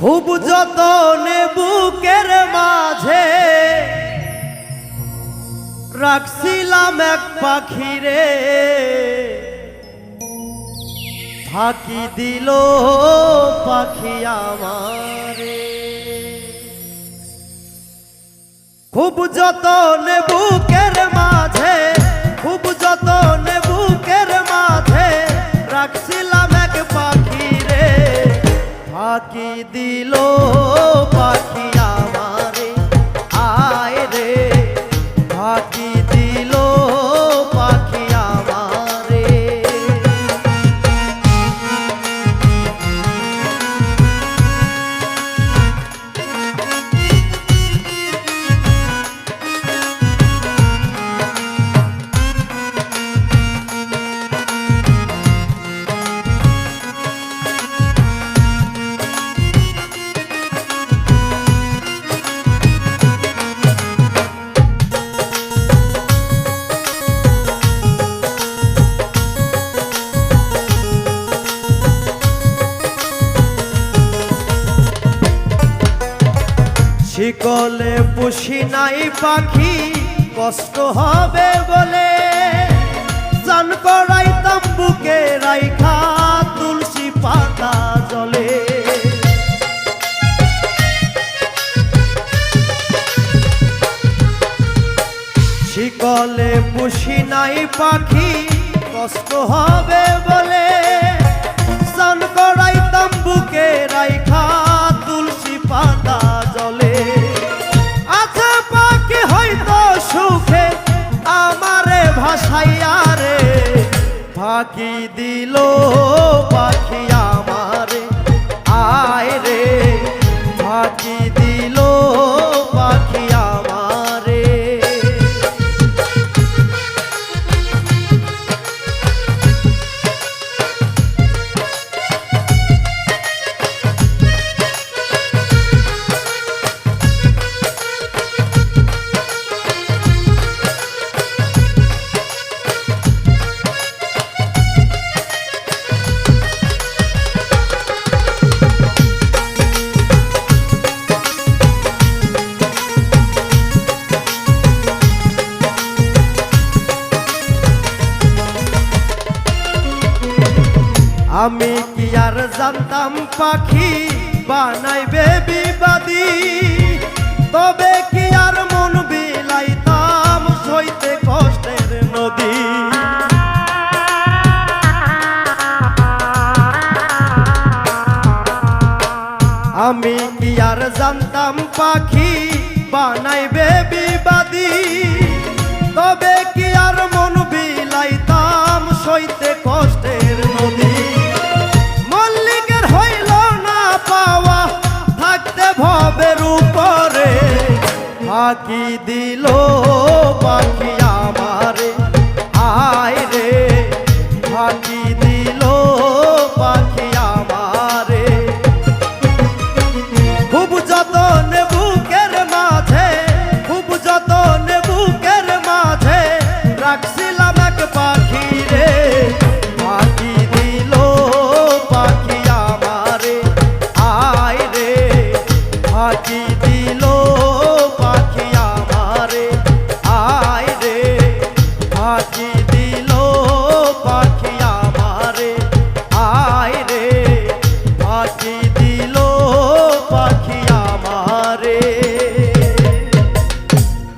খুব যতনে বুকের মাঝে রাখছিলাম এক পাখিরে। ফাঁকি দিল পাখি আমারে। খুব যতনে বুকের মাঝে দিল পাখি। শিকলে পুষি নাই পাখি, কষ্ট হবে বলে চান তাম্বুকে রাইখা তুলসী পাতা জলে। শিকলে পুষি নাই পাখি, কষ্ট হবে ফাঁকি দিল পাখি আমারে। আয় রে ফাঁকি আমি কি আর জানতাম পাখি বানাইবে বিবাদী তবে কি আর মন বিলাইতাম সইতে কষ্টের নদী? আমি কি আর জানতাম পাখি বানাইবে ফাঁকি দিল পাখি আমারে